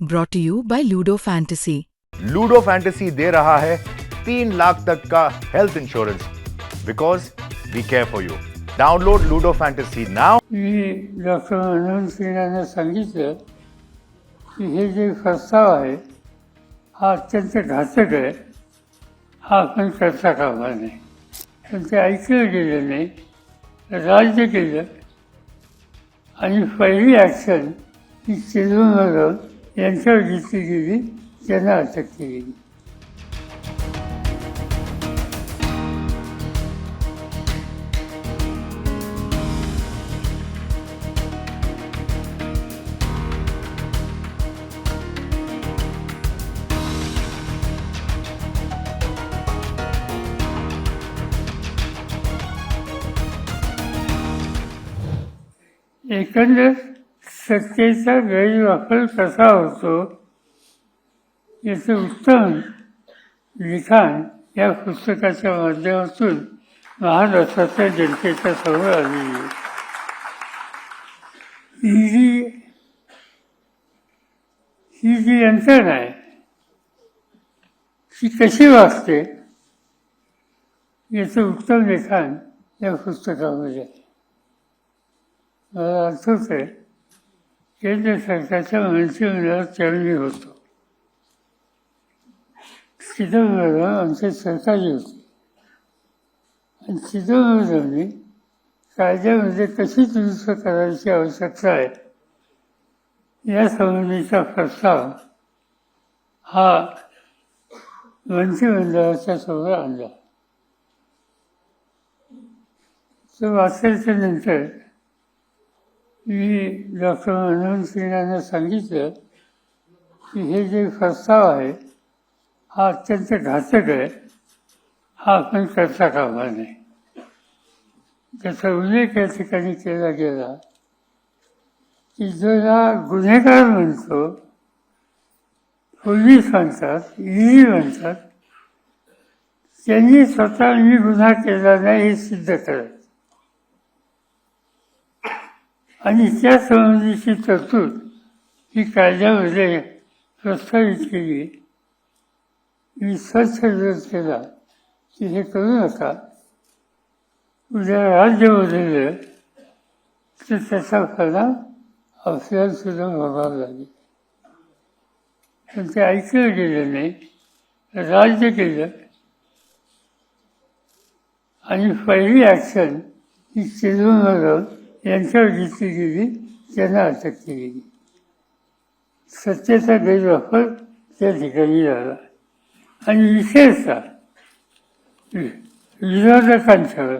brought to you by Ludo Fantasy. Ludo Fantasy दे रहा है तीन लाख तक का health insurance because we care for you download Ludo Fantasy now me doctor Manohar Singh यांना सांगितलं की हे जे प्रस्ताव आहे हा अत्यंत घातक आहे हा आपण करता कामा नाही पण ते ऐकलं गेलं नाही राज्य केलं आणि पहिली ॲक्शन ही चिदंबरम यांच्यावर घेतली गेली त्यांना अटक केली गेली एकंदर सत्तेचा गैरवापर कसा होतो? याचं उत्तम लिखाण या पुस्तकाच्या माध्यमातून महाराष्ट्राच्या जनतेच्या समोर आलेली ही जी ही जी यंत्रणा आहे ती कशी वाचते याचं उत्तम लिखाण या पुस्तकामध्ये आहे. मला आठवत आहे केंद्र सरकारच्या मंत्रिमंडळात चरणी होतो. चिदंबरम आमचे सरकारी होते. आणि चिदंबरमने कायद्यामध्ये कशी दुरुस्त करायची आवश्यकता आहे या संबंधीचा प्रस्ताव हा मंत्रिमंडळाच्या समोर आणला. तो वाचायच्या नंतर मी डॉक्टर मनोहर सिंग यांना सांगितलं की हे जे प्रस्ताव आहे हा अत्यंत घातक आहे. हा आपण करता कामा नाही त्याचा उल्लेख या ठिकाणी केला गेला की जो हा गुन्हेगार म्हणतो पोलीस म्हणतात ईडी म्हणतात त्यांनी स्वतः मी गुन्हा केला नाही हे सिद्ध करत. आणि त्या संबंधीची तरतूद ही कायद्यामध्ये प्रस्तावित केली मी स्वच्छ जर केला की हे करू नका. उद्या राज्य बदललं तर त्याचा फायदा आपल्याला सुद्धा भोगावा लागेल. पण ते ऐकलं गेलं नाही राज्य केलं. आणि पहिली ॲक्शन ही चिदंबरम यांच्यावर घेतली गेली त्यांना अटक केली. गेली सत्तेचा गैरवापर त्या ठिकाणी झाला. आणि विशेषतः विरोधकांच्यावर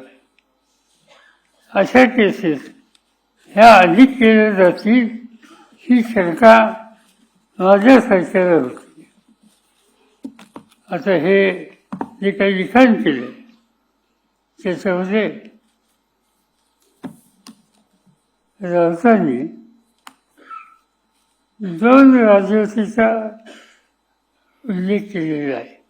अशा केसेस ह्या अधिक केल्या जातील ही शंका माझ्या सरकारला होती. आता हे जे काही लिखाण केलं त्याच्यामध्ये राजधानी दोन राजवटीचा उल्लेख केलेला आहे.